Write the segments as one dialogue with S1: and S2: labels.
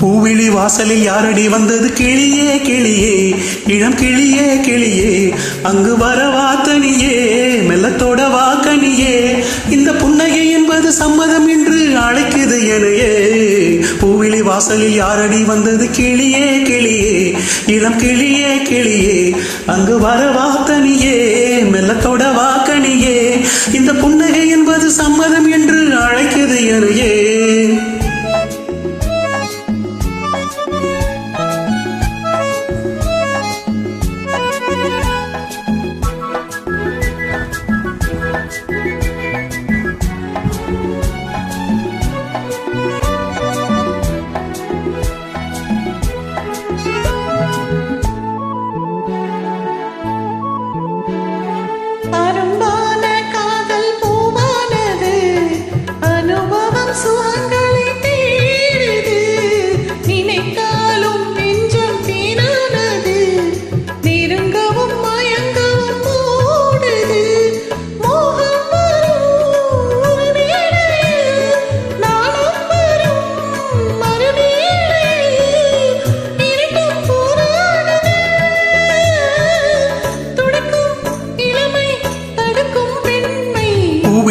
S1: பூவிழி வாசலில் யாரடி வந்தது கிளியே கிளியே. இளம் கிளியே கிளியே. அங்கு வர வாத்தனியே மெல்லத்தோட வாக்கனியே இந்த புன்னகை என்பது சம்மதம் என்று அழைக்குது எனையே. பூவிழி வாசலில் யாரடி வந்தது கிளியே கிளியே. இளம் கிளியே கிளியே. அங்கு வர வாத்தனியே மெல்லத்தோட வாக்கனியே இந்த புன்னகை என்பது சம்மதம் என்று அழைக்குது எனையே.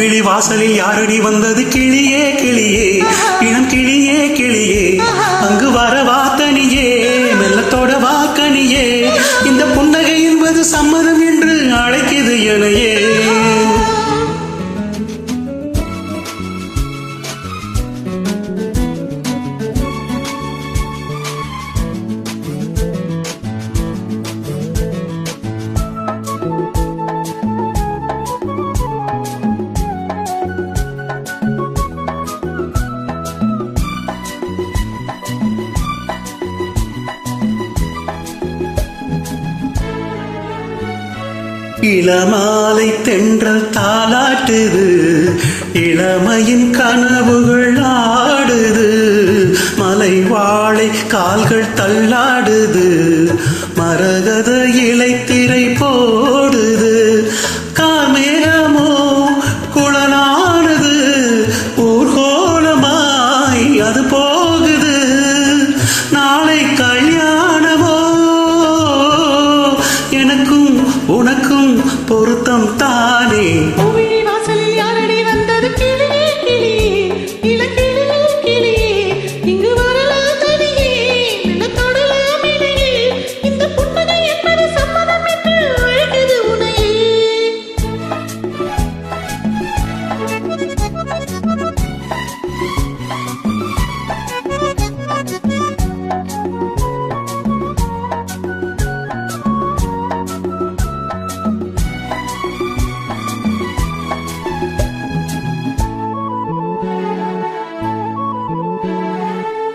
S1: பூவிழி வாசலில் யாரடி வந்தது? கிளியே கிளியே. இளம் கிளியே கிளியே. அங்கு வர வாத்தனியே மெல்லத்தோட வாக்கனியே இந்த புன்னகை என்பது சம்மதம் இளமாலை தென்றல் தாளாட்டுது. இளமையின் கனவுகள் ஆடு. பொருத்தம் தானே?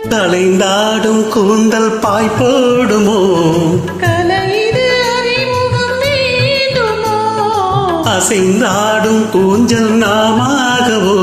S1: கலைந்தாடும் கூந்தல் பாய் போடுமோ?
S2: கலையிது அறிமுகம் வேண்டுமோ
S1: அசைந்தாடும் ஊஞ்சல் நாமாகவோ?